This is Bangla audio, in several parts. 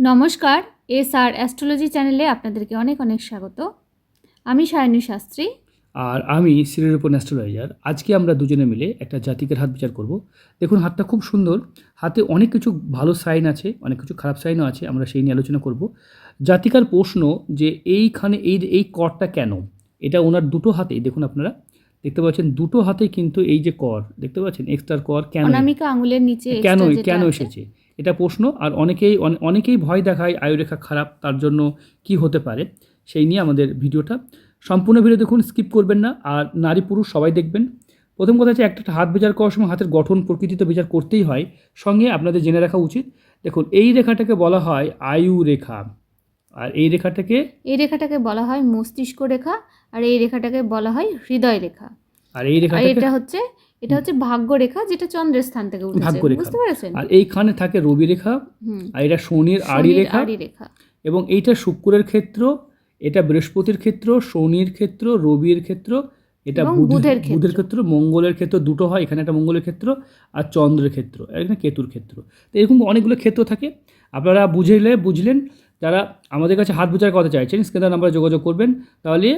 নমস্কার এস আর অ্যাস্ট্রোলজি চ্যানেলে আপনাদেরকে অনেক অনেক স্বাগত। আমি সায়নী শাস্ত্রী। আর আমি উপর অ্যাস্ট্রোলজার। আজকে আমরা দুজনে মিলে একটা জাতিকের হাত বিচার করব। দেখুন হাতটা খুব সুন্দর। হাতে অনেক কিছু ভালো সাইন আছে অনেক কিছু খারাপ সাইনও আছে আমরা সেই নিয়ে আলোচনা করব। জাতিকার প্রশ্ন যে এইখানে এই এই করটা কেন? এটা ওনার দুটো হাতেই দেখুন আপনারা দেখতে পাচ্ছেন দুটো হাতে কিন্তু এই যে কর দেখতে পাচ্ছেন? এক্সট্রার কর কেন আঙুলের নিচে কেন কেন এসেছে? এটা প্রশ্ন। আর অনেকেই অনেকেই ভয় দেখায় আয়ুরেখা খারাপ তার জন্য কি হতে পারে সেই নিয়ে আমাদের ভিডিওটা। সম্পূর্ণ ভিডিও দেখুন স্কিপ করবেন না। আর নারী পুরুষ সবাই দেখবেন। প্রথম কথা হচ্ছে একটা হাত বিচার করার সময় হাতের গঠন প্রকৃতি তো বিচার করতেই হয়। সঙ্গে আপনাদের জেনে রাখা উচিত দেখুন এই রেখাটাকে বলা হয় আয়ু রেখা। আর এই রেখাটাকে এই রেখাটাকে বলা হয় মস্তিষ্ক রেখা আর এই রেখাটাকে বলা হয় হৃদয় রেখা। আর এই রেখাটাকে এটা হচ্ছে এটা হচ্ছে ভাগ্য রেখা যেটা চন্দ্রের স্থান থেকে উঠেছে। ভাগ্য রেখা। বুঝতে পেরেছেন? আর এইখানে থাকে রবি রেখা আর এটা শনির আড়ি রেখা এবং এইটা শুক্রের ক্ষেত্র এটা বৃহস্পতির ক্ষেত্র শনির ক্ষেত্র রবির ক্ষেত্র এটা বুধের। বুধের ক্ষেত্র। মঙ্গলের ক্ষেত্র দুটো হয় এখানে একটা মঙ্গলের ক্ষেত্র আর চন্দ্রের ক্ষেত্র এখানে কেতুর ক্ষেত্র। তো এরকম অনেকগুলো ক্ষেত্র থাকে। আপনারা বুঝলে বুঝলেন যারা আমাদের কাছে হাত বোঝার কথা চাইছেন স্ক্রিনের নাম্বারে যোগাযোগ করবেন তাহলে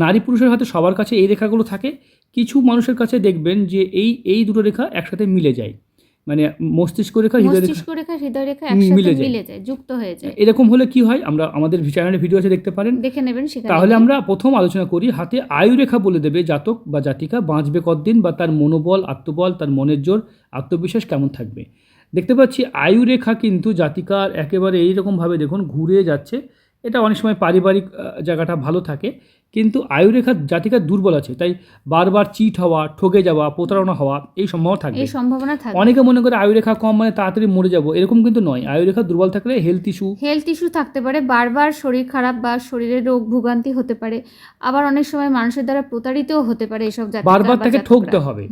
নারী পুরুষের হাতে সবার কাছে এই রেখাগুলো থাকে। কিছু মানুষের কাছে দেখবেন যে এই এই দুটো রেখা একসাথে মিলে যায়। মানে মস্তিষ্ক রেখা হৃদয় রেখা মস্তিষ্ক রেখা হৃদয় রেখা একসাথে মিলে যায়। যুক্ত হয়ে যায়। এরকম হলে কি হয়? আমরা আমাদের চ্যানেলে ভিডিও আছে দেখতে পারেন। দেখে নেবেন তাহলে আমরা প্রথম আলোচনা করি হাতে আয়ু রেখা বলে দেবে জাতক বা জাতিকা বাঁচবে কতদিন বা তার মনোবল আত্মবল তার মনের জোর আত্মবিশ্বাস কেমন থাকবে? দেখতে পাচ্ছি আয়ু রেখা কিন্তু জাতিকার একেবারে এইরকমভাবে দেখুন ঘুরে যাচ্ছে। এটা অনেক সময় পারিবারিক জায়গাটা ভালো থাকে। কিন্তু আয়ুরেখা জাতিকার দুর্বল আছে। তাই বারবার চিট হওয়া ঠকে যাওয়া প্রতারণা হওয়া এই সম্ভাবনা থাকবে। এই সম্ভাবনা থাকে অনেকে মনে করে আয়ুরেখা কম মানে তাড়াতাড়ি মরে যাব। এরকম কিন্তু নয়। আয়ুরেখা দুর্বল থাকলে হেলথ ইস্যু হেলথ ইস্যু থাকতে পারে। বারবার শরীর খারাপ বা শরীরের রোগ ভোগান্তি হতে পারে। আবার অনেক সময় মানুষের দ্বারা প্রতারিতও হতে পারে এসব জাতিকা বারবার তাকে ঠকতে হবে।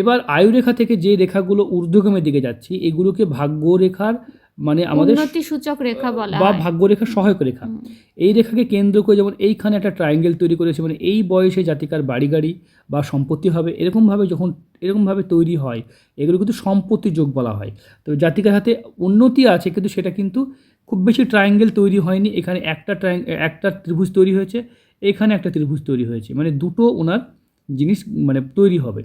এবার আয়ুরেখা থেকে যে রেখাগুলো ঊর্ধ্বগামের দিকে যাচ্ছে এগুলোকে ভাগ্য রেখার মানে আমাদের সূচক রেখা বলা বা ভাগ্য রেখার সহায়ক রেখা। এই রেখাকে কেন্দ্র করে যেমন এইখানে একটা ট্রায়াঙ্গেল তৈরি করেছে মানে এই বয়সে জাতিকার বাড়ি গাড়ি বা সম্পত্তি হবে এরকমভাবে যখন এরকমভাবে তৈরি হয় এগুলো কিন্তু সম্পত্তি যোগ বলা হয়। তবে জাতিকার হাতে উন্নতি আছে কিন্তু সেটা কিন্তু খুব বেশি ট্রায়াঙ্গেল তৈরি হয়নি। এখানে একটা ট্রায়াং একটা ত্রিভুজ তৈরি হয়েছে এখানে একটা ত্রিভুজ তৈরি হয়েছে। মানে দুটো ওনার জিনিস মানে তৈরি হবে।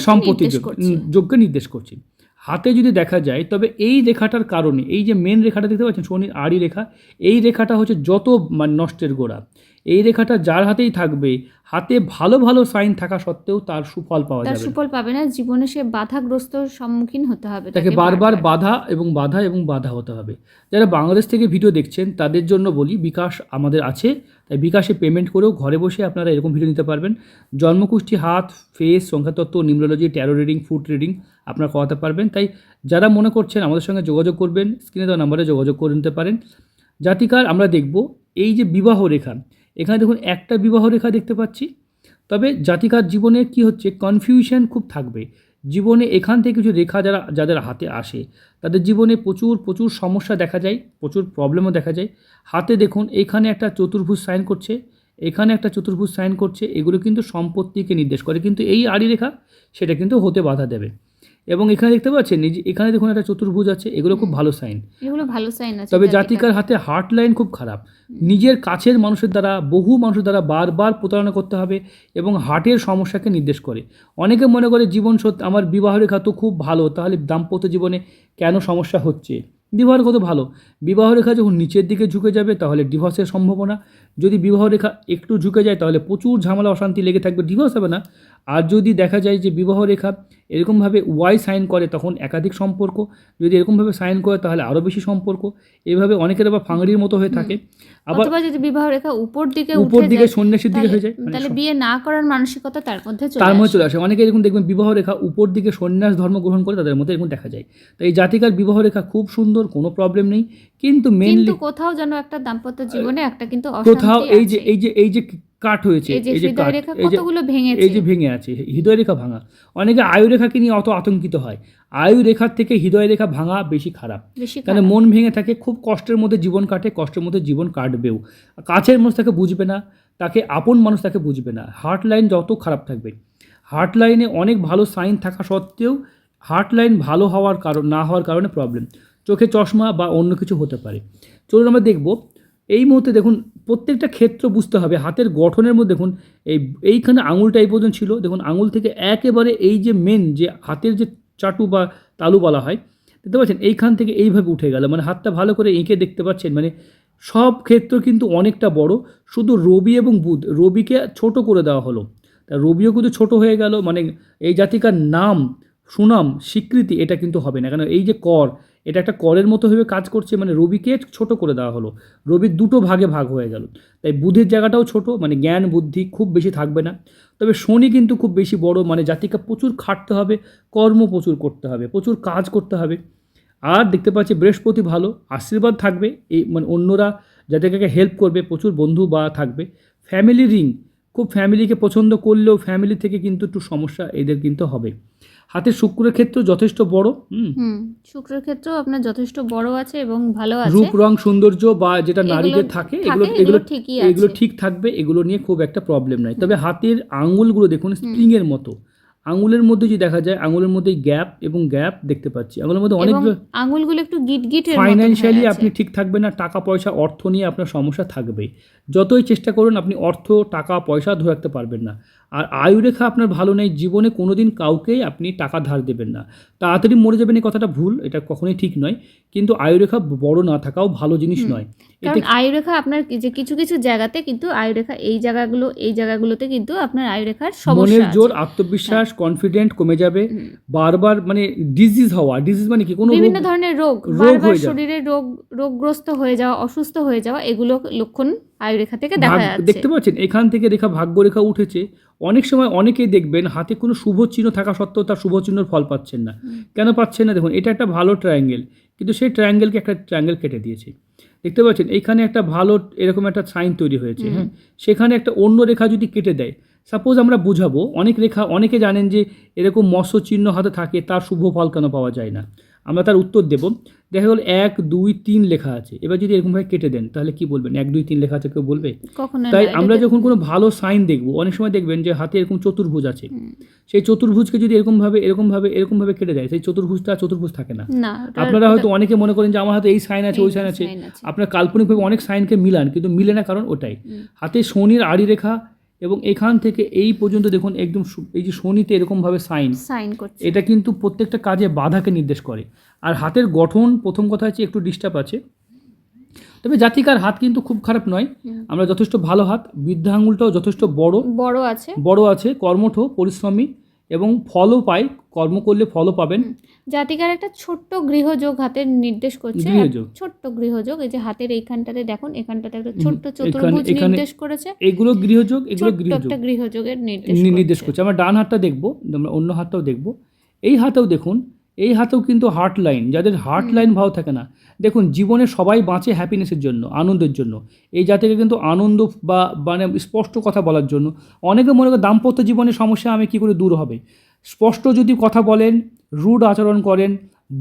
সম্পত্তি যোগ- যোগ্য নির্দেশ করছে। হাতে যদি দেখা যায় তবে এই রেখাটার কারণে এই যে মেন রেখাটা দেখতে পাচ্ছেন শনির আড়ি রেখা এই রেখাটা হচ্ছে যত মানে নষ্টের গোড়া। এই রেখাটা যার হাতেই থাকবে হাতে ভালো ভালো সাইন থাকা সত্ত্বেও তার সুফল পাওয়া তার যাবে। সুফল পাবে না জীবনে সে বাধাগ্রস্ত সম্মুখীন হতে হবে তাকে বারবার। বাধা এবং বাধা এবং বাধা হতে হবে। যারা বাংলাদেশ থেকে ভিডিও দেখছেন তাদের জন্য বলি বিকাশ আমাদের আছে। তাই বিকাশে পেমেন্ট করেও ঘরে বসে আপনারা এরকম ভিডিও নিতে পারবেন। জন্মকুষ্ঠী হাত face সংখ্যাতত্ত্ব numerology tarot reading food reading আপনারা করাতে পারবেন। তাই যারা মনে করছেন আমাদের সঙ্গে যোগাযোগ করবেন স্ক্রিনে দেওয়া নাম্বারে যোগাযোগ করে নিতে পারেন। জাতিকার আমরা দেখব, এই যে বিবাহ রেখা, এখানে দেখুন একটা বিবাহ রেখা দেখতে পাচ্ছি। তবে জাতিকার জীবনে কি হচ্ছে কনফিউশন খুব থাকবে। জীবনে এখান থেকে কিছু রেখা যারা, যাদের হাতে আসে, তাদের জীবনে প্রচুর প্রচুর সমস্যা দেখা যায়, প্রচুর প্রবলেমও দেখা যায়। হাতে দেখুন, এখানে একটা চতুর্ভুজ সাইন করছে, এখানে একটা চতুর্ভুজ সাইন করছে, এগুলো কিন্তু সম্পত্তিকে নির্দেশ করে। কিন্তু এই আড়ি রেখা, সেটা কিন্তু হতে বাধা দেবে। এবং এখানে দেখতে পাচ্ছেন এখানে দেখুন একটা চতুর্ভুজ আছে এগুলো খুব ভালো সাইন এগুলো ভালো সাইন আছে তবে জাতিকার। হাতে হার্ট লাইন খুব খারাপ। নিজের কাছের মানুষের দ্বারা বহু মানুষের দ্বারা বারবার প্রতারণা করতে হবে এবং হার্টের সমস্যাকে নির্দেশ করে। অনেকে মনে করে জীবন সত্য আমার বিবাহ রেখা তো খুব ভালো তাহলে দাম্পত্য জীবনে কেন সমস্যা হচ্ছে? বিবাহ রেখা তো ভালো। বিবাহ রেখা যখন নিচের দিকে ঝুঁকে যাবে তাহলে ডিভোর্সের সম্ভাবনা। যদি বিবাহ রেখা একটু ঝুঁকে যায় তাহলে প্রচুর ঝামেলা অশান্তি লেগে থাকবে ডিভোর্স হবে না। আর যদি দেখা যায় যে বিবাহ রেখা এরকমভাবে ওয়াই সাইন করে তখন একাধিক সম্পর্ক। যদি এরকমভাবে সাইন করে তাহলে আরও বেশি সম্পর্ক। এভাবে অনেকের আবার ফাংড়ির মতো হয়ে থাকে। আবার অথবা যদি বিবাহ রেখা উপর দিকে উপর দিকে সন্ন্যাসীর দিকে হয়ে যায় মানে তাহলে বিয়ে না করার মানসিকতা তার মধ্যে চলে তার মধ্যে আসে। চলে আসে। অনেকে এরকম দেখবেন বিবাহ রেখা উপর দিকে সন্ন্যাস ধর্ম গ্রহণ করে তাদের মধ্যে এরকম দেখা যায়। তো এই জাতিকার বিবাহ রেখা খুব সুন্দর কোনো প্রবলেম নেই। কিন্তু মেনলি কিন্তু কোথাও যেন একটা দাম্পত্য জীবনে একটা কিন্তু কোথাও এই যে এই যে এই যে কাট হয়েছে এই যে এই যে কাট এই যে কতগুলো ভেঙেছে? এই যে ভেঙে আছে হৃদয় রেখা ভাঙা। অনেকে আয়ু রেখাকে নিয়ে অত আতঙ্কিত হয়। আয়ু রেখার থেকে হৃদয় রেখা ভাঙা বেশি খারাপ। কারণ মন ভেঙে থাকে খুব কষ্টের মধ্যে জীবন কাটে কষ্টের মধ্যে জীবন কাটবেও। কাছের মানুষ তাকে বুঝবে না তাকে আপন মানুষ তাকে বুঝবে না। হার্ট লাইন যত খারাপ থাকবে। হার্ট লাইনে অনেক ভালো সাইন থাকা সত্ত্বেও হার্ট লাইন ভালো হওয়ার কারণ না হওয়ার কারণে প্রবলেম চোখে চশমা বা অন্য কিছু হতে পারে। চলুন আমরা দেখব এই মুহূর্তে দেখুন, প্রত্যেকটা ক্ষেত্র বুঝতে হবে। হাতের গঠনের মধ্যে দেখুন, এই, এইখানে আঙুলটা এই পর্যন্ত ছিল। দেখুন, আঙুল থেকে একেবারে এই যে মেন যে হাতের যে চাটু বা তালু বলা হয়, দেখতে পাচ্ছেন? এইখান থেকে এইভাবে উঠে গেল। মানে হাতটা ভালো করে এঁকে দেখতে পাচ্ছেন। মানে সব ক্ষেত্র কিন্তু অনেকটা বড়। শুধু রবি এবং বুধ, রবিকে ছোট করে দেওয়া হলো। তা রবিও কিন্তু ছোট হয়ে গেল। মানে এই জাতিকার নাম, সুনাম, স্বীকৃতি, এটা কিন্তু হবে না। কেন? এই যে কর এটা একটা করের মতো ভেবে কাজ করছে মানে রবিকে ছোট করে দেওয়া হলো। রবির দুটো ভাগে ভাগ হয়ে গেল। তাই বুধের জায়গাটাও ছোট মানে জ্ঞান, বুদ্ধি খুব বেশি থাকবে না। তবে শনি কিন্তু খুব বেশি বড় মানে জাতিকে প্রচুর খাটতে হবে, কর্ম প্রচুর করতে হবে, প্রচুর কাজ করতে হবে। আর দেখতে পাচ্ছি বৃহস্পতি ভালো, আশীর্বাদ থাকবে এই মানে অন্যরা জাতিকাকে হেল্প করবে, প্রচুর বন্ধু বা থাকবে। ফ্যামিলি রিং খুব ফ্যামিলিকে পছন্দ করলেও ফ্যামিলি থেকে কিন্তু একটু সমস্যা এদের কিন্তু হবে। হাতের শুক্রের ক্ষেত্র যথেষ্ট বড় হুম। শুক্রের ক্ষেত্র আপনার যথেষ্ট বড় আছে এবং ভালো আছে। রূপ রং সৌন্দর্য বা যেটা নারীদের থাকে এগুলো এগুলো ঠিকই ঠিকই এগুলো ঠিক থাকবে এগুলো নিয়ে খুব একটা প্রবলেম নাই। তবে হাতের আঙুলগুলো দেখুন স্প্রিং এর মতো। আঙুলের মধ্যে যদি দেখা যায় আঙুলের মধ্যে গ্যাপ এবং গ্যাপ দেখতে পাচ্ছি। আঙুলের মধ্যে অনেক আঙুলগুলো একটু গিট গিট ফাইন্যান্সিয়ালি আপনি ঠিক থাকবেন না টাকা পয়সা অর্থ নিয়ে আপনার সমস্যা থাকবে যতই চেষ্টা করুন আপনি অর্থ টাকা পয়সা ধরে রাখতে পারবেন না। আর আয়ুরেখা আপনার ভালো নেই জীবনে কোনোদিন কাউকেই আপনি টাকা ধার দেবেন না। তাড়াতাড়ি মরে যাবেন এই কথাটা ভুল এটা কখনোই ঠিক নয়। কিন্তু আয়ুরেখা বড় না থাকাও ভালো জিনিস নয়। কারণ আয়ুরেখা আপনার যে কিছু কিছু জায়গাতে কিন্তু আয়ুরেখা এই জায়গাগুলো এই জায়গাগুলোতে কিন্তু আপনার আয়ুরেখার সমস্যা মনের। জোর আত্মবিশ্বাস কনফিডেন্ট কমে যাবে। বারবার মানে ডিজিজ হওয়া ডিজিজ মানে কি? কোনো বিভিন্ন ধরনের রোগ রোগ বারবার শরীরে রোগ রোগগ্রস্ত হয়ে যাওয়া অসুস্থ হয়ে যাওয়া এগুলো লক্ষণ আয়ুরেখা থেকে দেখা যাচ্ছে। দেখতে পাচ্ছেন এখান থেকে রেখা ভাগ্য রেখা উঠেছে। অনেক সময় অনেকেই দেখবেন হাতে কোনো শুভ চিহ্ন থাকা সত্ত্বেও তার শুভ চিহ্নের ফল পাচ্ছেন না। কেন পাচ্ছেন না? দেখুন এটা একটা ভালো ট্রায়াঙ্গেল কিন্তু সেই ট্রায়াঙ্গেলকে একটা ট্রায়াঙ্গেল কেটে দিয়েছে। দেখতে পাচ্ছেন এইখানে একটা ভালো এরকম একটা সাইন তৈরি হয়েছে হ্যাঁ? সেখানে একটা অন্য রেখা যদি কেটে দেয় সাপোজ আমরা বুঝাবো অনেক রেখা অনেকে জানেন যে এরকম মৎস্য চিহ্ন হাতে থাকে তার শুভ ফল কেন পাওয়া যায় না? আমরা তার উত্তর দেব। দেখা গেল এক দুই তিন লেখা আছে। এবার যদি এরকমভাবে কেটে দেন তাহলে কি বলবেন? এক দুই তিন লেখা আছে কেউ বলবে? তাই আমরা যখন কোনো ভালো সাইন দেখব অনেক সময় দেখবেন যে হাতে এরকম চতুর্ভুজ আছে। সেই চতুর্ভুজকে যদি এরকমভাবে এরকমভাবে এরকমভাবে কেটে দেয় সেই চতুর্ভুজটা চতুর্ভুজ থাকে না। আপনারা হয়তো অনেকে মনে করেন যে আমার হাতে এই সাইন আছে ওই সাইন আছে। আপনার কাল্পনিকভাবে অনেক সাইনকে মিলান কিন্তু মিলে না কারণ ওটাই। হাতে শনির আড়ি রেখা এবং এখান থেকে এই পর্যন্ত দেখুন একদম এই যে শনিতে এরকমভাবে সাইন। সাইন করছে। এটা কিন্তু প্রত্যেকটা কাজে বাধাকে নির্দেশ করে। আর হাতের গঠন প্রথম কথা হচ্ছে একটু ডিস্টার্ব আছে। তবে জাতিকার হাত কিন্তু খুব খারাপ নয়। আমরা যথেষ্ট ভালো হাত বৃদ্ধা আঙুলটাও যথেষ্ট বড়। বড় আছে। বড় আছে কর্মঠ পরিশ্রমী। এবং ফলও পাই কর্ম করলে ফলও পাবেন। জাতিকার একটা ছোট্ট গৃহযোগ হাতের নির্দেশ করছে। গৃহযোগ। ছোট্ট গৃহযোগ এই যে হাতের এইখানটাতে দেখুন এখানটাতে একটা ছোট্ট চতুর্ভুজ নির্দেশ করেছে। এগুলো গৃহযোগ এগুলো গৃহযোগ। একটা গৃহযোগের নির্দেশ নির্দেশ করছে। করছে। আমরা ডান হাতটা দেখব আমরা অন্য হাতটাও দেখব। এই হাতেও দেখুন এই হাতেও কিন্তু হার্ট লাইন যাদের হার্ট লাইন ভালো থাকে না। দেখুন জীবনে সবাই বাঁচে হ্যাপিনেসের জন্য আনন্দের জন্য। এই জাতিকে কিন্তু আনন্দ বা মানে স্পষ্ট কথা বলার জন্য। অনেকে মনে করে দাম্পত্য জীবনের সমস্যা আমি কী করে দূর হবে? স্পষ্ট যদি কথা বলেন রুড আচরণ করেন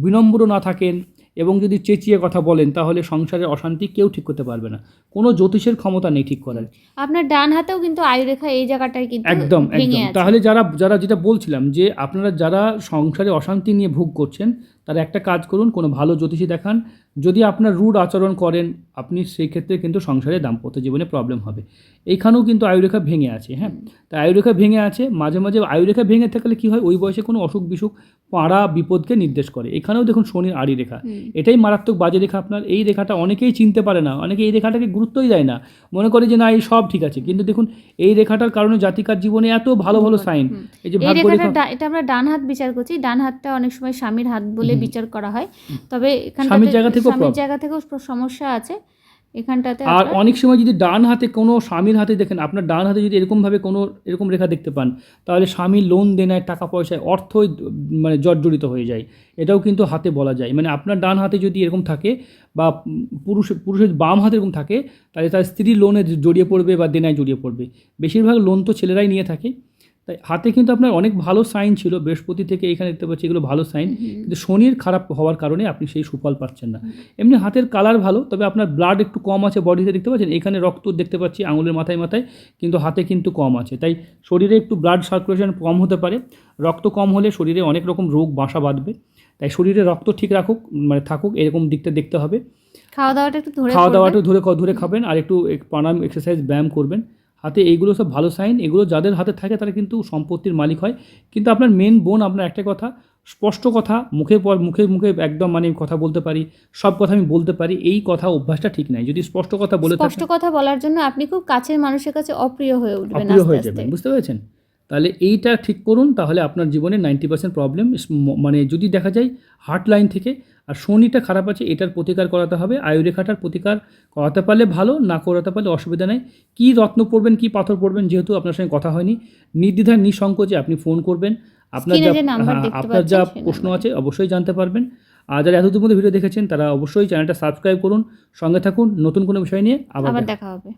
বিনম্র না থাকেন এবং যদি চেঁচিয়ে কথা বলেন তাহলে সংসারের অশান্তি কেউ ঠিক করতে পারবে না। কোনো জ্যোতিষের ক্ষমতা নেই ঠিক করার। আপনার ডান হাতেও কিন্তু আয়ুরেখা এই জায়গাটায় কিন্তু একদম একদম। তাহলে যারা যারা যেটা বলছিলাম যে আপনারা যারা সংসারে অশান্তি নিয়ে ভোগ করছেন তারা একটা কাজ করুন কোনো ভালো জ্যোতিষী দেখান। যদি আপনার রুড আচরণ করেন আপনি সেই ক্ষেত্রে কিন্তু সংসারে দাম্পত্য জীবনে প্রবলেম হবে। এইখানেও কিন্তু আয়ুরেখা ভেঙে আছে হ্যাঁ? তাই আয়ুরেখা ভেঙে আছে মাঝে মাঝে আয়ুরেখা ভেঙে থাকলে কি হয়? ওই বয়সে কোনো অসুখ বিসুখ পাড়া বিপদকে নির্দেশ করে। এখানেও দেখুন শনির আড়ি রেখা। এটাই মারাত্মক বাজে রেখা আপনার। এই রেখাটা অনেকেই চিনতে পারে না অনেকে এই রেখাটাকে গুরুত্বই দেয় না। মনে করে যে না এই সব ঠিক আছে। কিন্তু দেখুন এই রেখাটার কারণে জাতিকার জীবনে এত ভালো ভালো সাইন এই যে এটা আমরা ডান হাত বিচার করছি। ডান হাতটা অনেক সময় স্বামীর হাত বলে। বিচার করা হয়। তবে স্বামীর জায়গা থেকেও স্বামীর জায়গা থেকেও সমস্যা আছে। এখানটাতে আর অনেক সময় যদি ডান হাতে কোনো স্বামীর হাতে দেখেন আপনার ডান হাতে যদি এরকমভাবে কোনো এরকম রেখা দেখতে পান তাহলে স্বামী লোন দেনায় টাকা পয়সায় অর্থই মানে জর্জরিত হয়ে যায়। এটাও কিন্তু হাতে বলা যায়। মানে আপনার ডান হাতে যদি এরকম থাকে বা পুরুষ পুরুষের বাম হাতে এরকম থাকে তাহলে তার স্ত্রী লোনে জড়িয়ে পড়বে বা দেনায় জড়িয়ে পড়বে। বেশিরভাগ লোন তো ছেলেরাই নিয়ে থাকে। তাই হাতে কিন্তু আপনার অনেক ভালো সাইন ছিল বৃহস্পতি থেকে এখানে দেখতে পাচ্ছি এগুলো ভালো সাইন কিন্তু শনির খারাপ হওয়ার কারণে আপনি সেই সুফল পাচ্ছেন না। এমনি হাতের কালার ভালো তবে আপনার ব্লাড একটু কম আছে বডিতে দেখতে পাচ্ছেন এখানে রক্ত দেখতে পাচ্ছি আঙুলের মাথায় মাথায় কিন্তু হাতে কিন্তু কম আছে। তাই শরীরে একটু ব্লাড সার্কুলেশন কম হতে পারে রক্ত কম হলে শরীরে অনেক রকম রোগ বাসা বাঁধবে। তাই শরীরে রক্ত ঠিক রাখুক মানে থাকুক এরকম দিকটা দেখতে হবে। খাওয়া দাওয়াটা একটু ধরে খাওয়া দাওয়াটা ধরে ধরে খাবেন আর একটু এক- প্রাণায়াম এক্সারসাইজ ব্যায়াম করবেন। হাতে এইগুলো সব ভালো সাইন এগুলো যাদের হাতে থাকে তারা কিন্তু সম্পত্তির মালিক হয়। কিন্তু আপনার মেন বোন আপনার একটা কথা স্পষ্ট কথা মুখে পর মুখে মুখে একদম মানে কথা বলতে পারি সব কথা আমি বলতে পারি এই কথা অভ্যাসটা ঠিক নাই। যদি স্পষ্ট কথা বলে স্পষ্ট কথা বলার জন্য আপনি খুব কাছের মানুষের কাছে অপ্রিয় হয়ে উঠবেন অপ্রিয় হয়ে যাবেন বুঝতে পেরেছেন? তাহলে এইটা ঠিক করুন তাহলে আপনার জীবনে নাইনটি পার্সেন্ট প্রবলেম মানে যদি দেখা যায় হার্ট লাইন থেকে আর শনিটা খারাপ আছে এটার প্রতিকার করাতে হবে। আয়ুরেখাটার প্রতিকার করাতে পারলে ভালো না করাতে পারলে অসুবিধা নেই। কী রত্ন পড়বেন কী পাথর পড়বেন যেহেতু আপনার সঙ্গে কথা হয়নি নির্দ্বিধায় নিঃসংকোচে আপনি ফোন করবেন। আপনার যা হ্যাঁ, আপনার যা প্রশ্ন আছে অবশ্যই জানতে পারবেন। আর যারা এতদূর মধ্যে ভিডিও দেখেছেন তারা অবশ্যই চ্যানেলটা সাবস্ক্রাইব করুন। সঙ্গে থাকুন নতুন কোনো বিষয় নিয়ে আবার দেখা হবে।